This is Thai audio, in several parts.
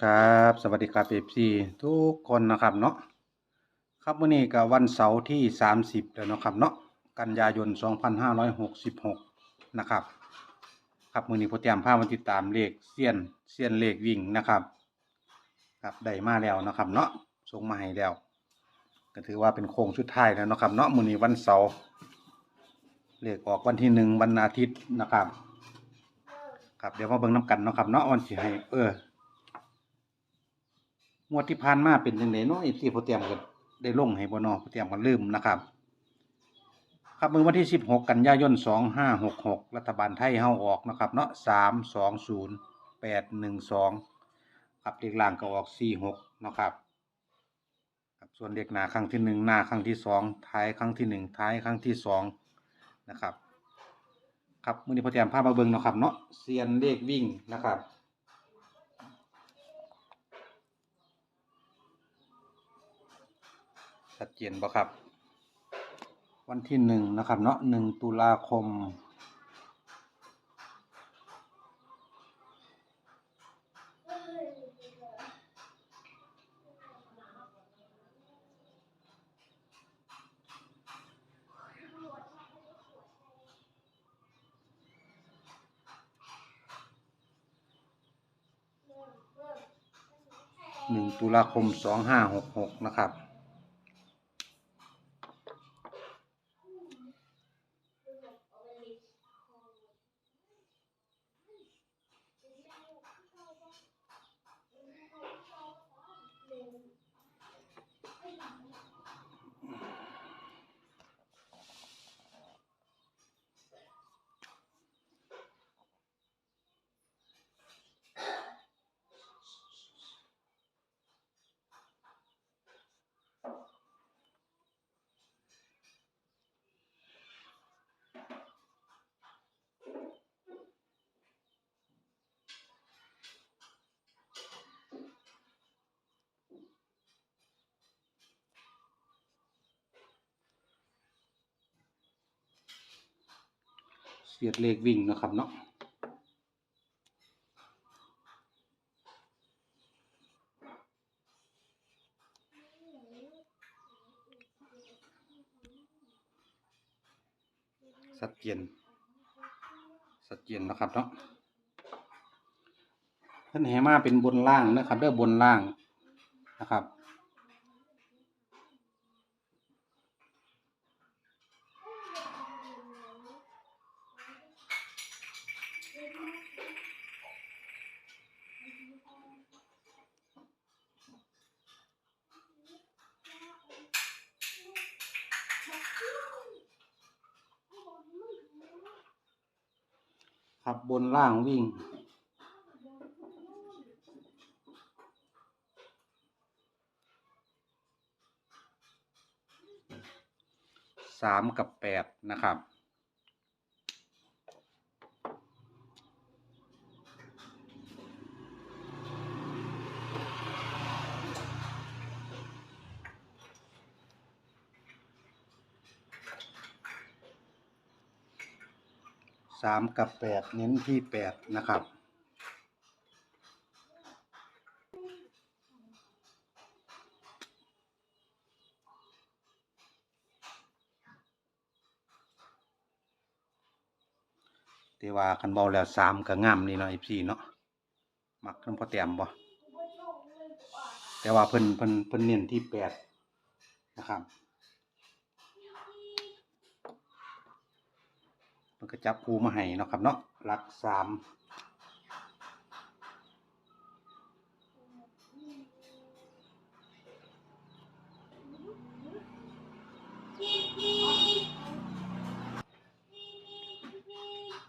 ครับ สวัสดีครับเอฟซีทุกคนนะครับเนาะครับวันนี้ก็วันเสาร์ที่ 30แล้วเนะครับเนาะกันยายน 2566 นะครับ ครับมือนี้ผมเตรียมพามาติดตามเลขเซียนเซียนเลขวิ่งนะครับครับได้มาแล้วนะครับเนาะส่งมาให้แล้ว ก็ถือว่าเป็นโค้งสุดท้ายแล้วนะครับเนาะมือนี้วันเสาร์เลขออกวันที่หนึ่งวันอาทิตย์นะครับ ครับเดี๋ยวมาเบิ่งน้ำกันนะครับเนาะวันสิให้เออ งวดที่ผ่านมาเป็นจังไดเนาะ FC โปรเตรียมก็ได้ลงให้บนาะโปรเตรียมก็ลืมนะครับ ครับมือวันที่ 16 กันยายน 2566 รัฐบาลไทยเฮาออกนะครับเนาะ320 812 ครับเลขล่างก็ออก 46นะครับครับส่วนเลขหน้าครั้งที่1หน้าครั้งที่2ท้ายครั้งที่1ท้ายครั้งที่2นะครับ ครับมือนี้โปรเตรียมพามาเบิ่งนะครับเนาะเซียนเลขวิ่งนะครับ ชัดเจนบ่ครับ วันที่หนึ่งนะครับเนาะหนึ่งตุลาคมหนึ่งตุลาคมสองห้าหกหกนะครับ เสียดเลขวิ่งนะครับเนาะสัดเจนสัดเจนนะครับเนาะเพิ่นให้มาเป็นบนล่างนะครับเด้อบนล่างนะครับ ครับบนล่างวิ่ง สามกับแปดนะครับ สามกับแปดเน้นที่แปดนะครับ แต่ว่าคันเบาแล้วสามก็งามนี่เนาะอีพีเนาะมักน้ำพอเตียมบ่แต่ว่าเพิ่นเพิ่นเพิ่นเน้นที่แปดนะครับ เพิ่นก็จับคูมาให้เนาะครับเนาะหลักสาม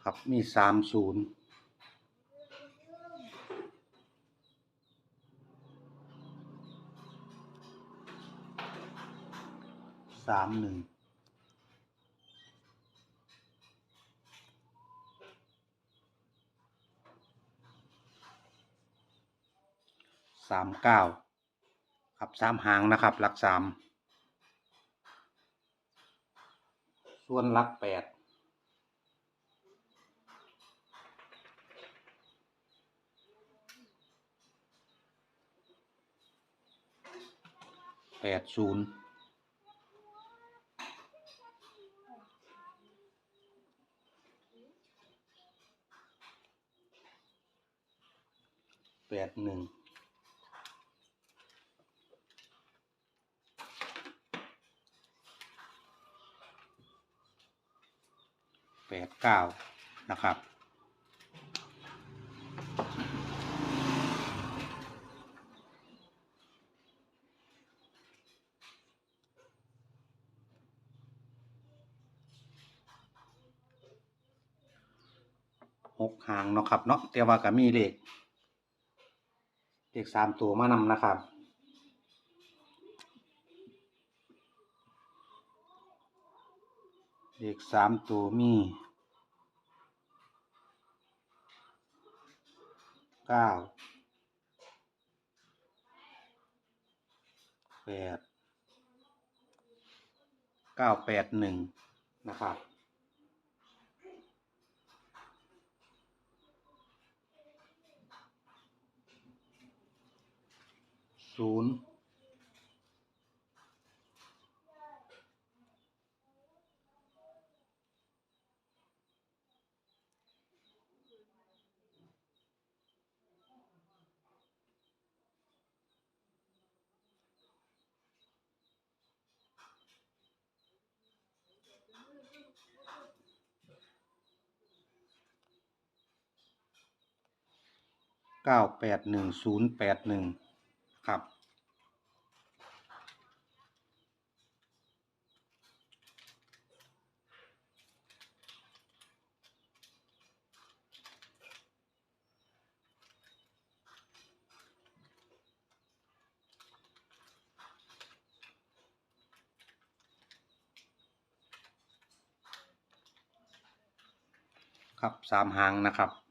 ครับมีสามศูนย์สามหนึ่ง สามเก้าครับสามหางนะครับหลักสามส่วนหลักแปดแปดศูนย์แปดหนึ่ง แปดเก้านะครับ หกหางเนาะครับเนาะแต่ว่าก็มีเลขเลขสามตัวมานำนะครับเลขสามตัวมีเก้าแปดเก้าแปดหนึ่งนะครับศูนย์ เก้าแปดหนึ่งศูนย์แปดหนึ่งครับ ครับสามหางนะครับ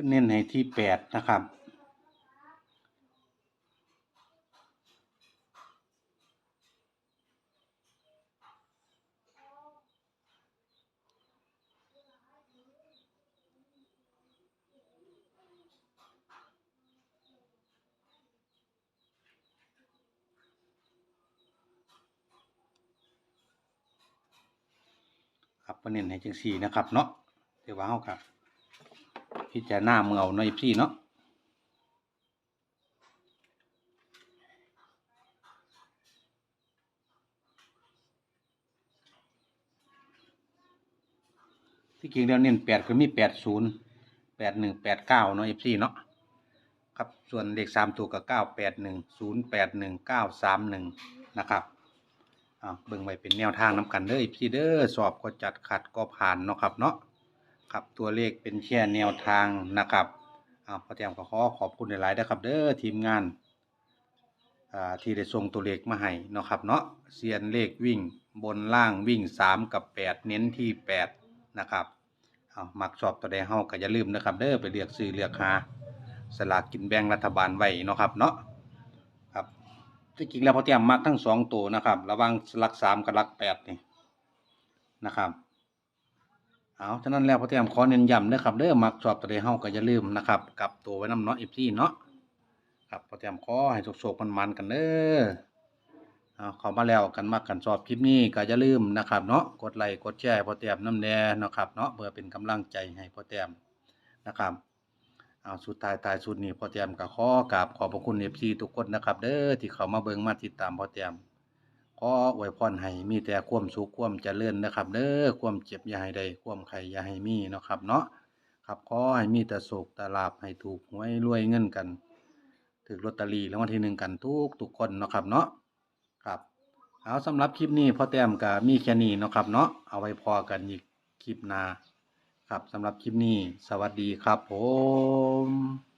พื่อเน้นให้ที่แปดนะครับ ครับเพื่อเน้นให้จังสี่นะครับเนาะเดี๋ยวว่าเฮาครับ พิจารณาเมือเอาเนาะอีพี่เนาะที่จริงแล้วเน้นแปดก็มีแปดศูนย์แปดหนึ่งแปดเก้าเนาะเอฟซีเนาะครับส่วนเลขสามตัวก็เก้าแปดหนึ่งศูนย์แปดหนึ่งเก้าสามหนึ่งนะครับอ่าเบิ่งไว้เป็นแนวทางน้กันเด้อเอฟซีเด้อสอบก็จัดขัดก็ผ่านเนาะครับเนาะ ครับตัวเลขเป็นแค่แนวทางนะครับอ่าพอแต้มก็ขอขอบคุณหลายๆนะครับเด้อทีมงานอ่าที่ได้ส่งตัวเลขมาให้เนาะครับเนาะเซียนเลขวิ่งบนล่างวิ่งสามกับแปดเน้นที่แปดนะครับเอามักชอบตัวใดเฮาก็อย่าลืมนะครับเด้อไปเลือกซื้อเลือกหาสลากกินแบ่งรัฐบาลไว้เนาะครับเนาะครับที่จริงแล้วพอเตรียมมักทั้งสองตัวนะครับ ระวังหลักสามกับหลักแปดนี่นะครับ เอาฉะนั้นแล้วพอเตรียมขอเน้นย้ำนะครับเด้อมักชอบตัวใดเฮาก็อย่าลืมนะครับกลับตัวไว้น้ำเนาะ FC เนาะครับพอเตรียมขอให้โชคๆมันๆกันเด้อเอาเข้ามาแล้วกันมากกันชอบคลิปนี้ก็อย่าลืมนะครับเนาะกดไลค์กดแชร์พ่อแต้มน้ำแน่นะครับเนาะเพื่อเป็นกำลังใจให้พ่อแต้มนะครับเอาสุดท้ายท้ายสุดนี้พ่อแต้มก็ขอกราบขอบพระคุณ FC ทุกคนนะครับ เด้อที่เขามาเบิ่งมาติดตามพ่อแต้ม ขออวยพรให้มีแต่ความสุขความเจริญนะครับ เด้อความเจ็บอย่าให้ได้ความไข้อย่าให้มีเนาะครับเนาะครับขอให้มีแต่โศกแต่ลาภให้ถูกหวยรวยเงินกันถือลอตเตอรี่รางวัลที่หนึ่งกันทุกทุกคนเนาะครับเนาะครับเอาสำหรับคลิปนี้พ่อแต้มก็มีแค่นี้เนาะครับเนาะเอาไว้พอกันอีกคลิปหน้าครับสำหรับคลิปนี้ สวัสดีครับผม